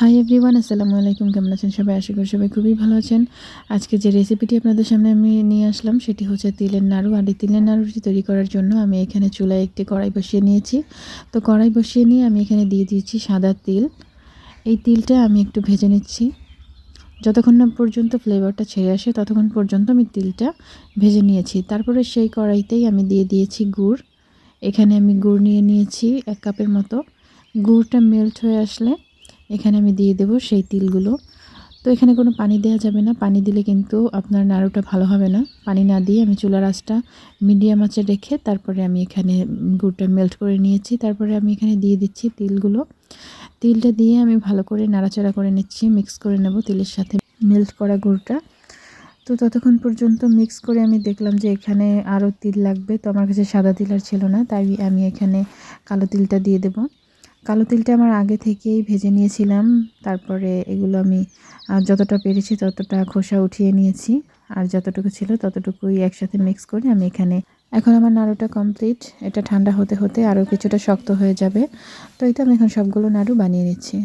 Hi everyone আসসালামু আলাইকুম কেমন আছেন সবাই? আশা করি সবাই খুবই ভালো আছেন। আজকে যে রেসিপিটি আপনাদের সামনে আমি নিয়ে আসলাম, সেটি হচ্ছে তিলের নাড়ু। আর এই তিলের নাড়ুটি তৈরি করার জন্য আমি এখানে চুলায় একটি কড়াই বসিয়ে নিয়েছি। তো কড়াই বসিয়ে নিয়ে আমি এখানে দিয়ে দিয়েছি সাদা তিল। এই তিলটা আমি একটু ভেজে নিচ্ছি। যতক্ষণ না পর্যন্ত ফ্লেভারটা ছেড়ে আসে, ততক্ষণ পর্যন্ত আমি তিলটা ভেজে নিয়েছি। তারপরে সেই কড়াইতেই আমি দিয়ে দিয়েছি গুড়। এখানে আমি গুড় নিয়ে নিয়েছি এক কাপের মতো। গুড়টা মেল্ট হয়ে আসলে এখানে আমি দিয়ে দেব সেই তিলগুলো। তো এখানে কোনো পানি দেওয়া যাবে না। পানি দিলে কিন্তু আপনার নাড়ুটা ভালো হবে না। পানি না দিয়ে আমি চুলার আঁচটা মিডিয়াম আঁচে রেখে তারপরে আমি এখানে গুড়টা মেল্ট করে নিয়েছি। তারপরে আমি এখানে দিয়ে দিচ্ছি তিলগুলো। তিলটা দিয়ে আমি ভালো করে নাড়াচাড়া করে নিচ্ছি মিক্স করে নেব তিলের সাথে মেল্ট করা গুড়টা। তো ততক্ষণ পর্যন্ত মিক্স করে আমি দেখলাম যে এখানে আরও তিল লাগবে। তো আমার কাছে সাদা তিল আর ছিল না, তাই আমি এখানে কালো তিলটা দিয়ে দেবো। কালো তিলটা আমার আগে থেকেই ভেজে নিয়েছিলাম। তারপরে এগুলো আমি যতটা পেরেছি ততটা খোসা উঠিয়ে নিয়েছি। আর যতটুকু ছিল ততটুকুই একসাথে মিক্স করে আমি এখানে, এখন আমার নাড়ুটা কমপ্লিট এটা ঠান্ডা হতে হতে আরও কিছুটা শক্ত হয়ে যাবে। তো তো আমি এখন সবগুলো নাড়ু বানিয়ে নিচ্ছি।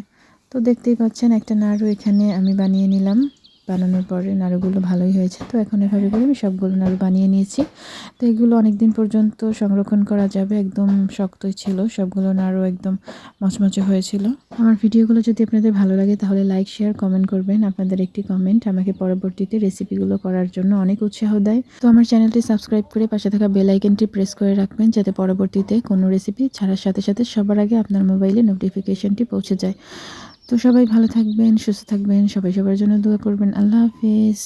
তো দেখতেই পাচ্ছেন একটা নাড়ু এখানে আমি বানিয়ে নিলাম। বানানোর পরে নাড়ুগুলো ভালোই হয়েছে। তো এখন এভাবে করে আমি সবগুলো নাড়ু বানিয়ে নিয়েছি। তো এগুলো অনেক দিন পর্যন্ত সংরক্ষণ করা যাবে, একদম শক্তই ছিল। সবগুলো নাড়ু একদম মচমচে হয়েছিল। আমার ভিডিওগুলো যদি আপনাদের ভালো লাগে তাহলে লাইক, শেয়ার, কমেন্ট করবেন। আপনাদের একটি কমেন্ট আমাকে পরবর্তীতে রেসিপিগুলো করার জন্য অনেক উৎসাহ দেয়। তো আমার চ্যানেলটি সাবস্ক্রাইব করে পাশে থাকা বেল আইকনটি প্রেস করে রাখবেন যাতে পরবর্তীতে কোনো রেসিপি ছাড়ার সাথে সাথে সবার আগে আপনার মোবাইলে নোটিফিকেশনটি পৌঁছে যায়। তো সবাই ভালো থাকবেন সুস্থ থাকবেন সবাই সবার জন্য দোয়া করবেন। আল্লাহ হাফিজ।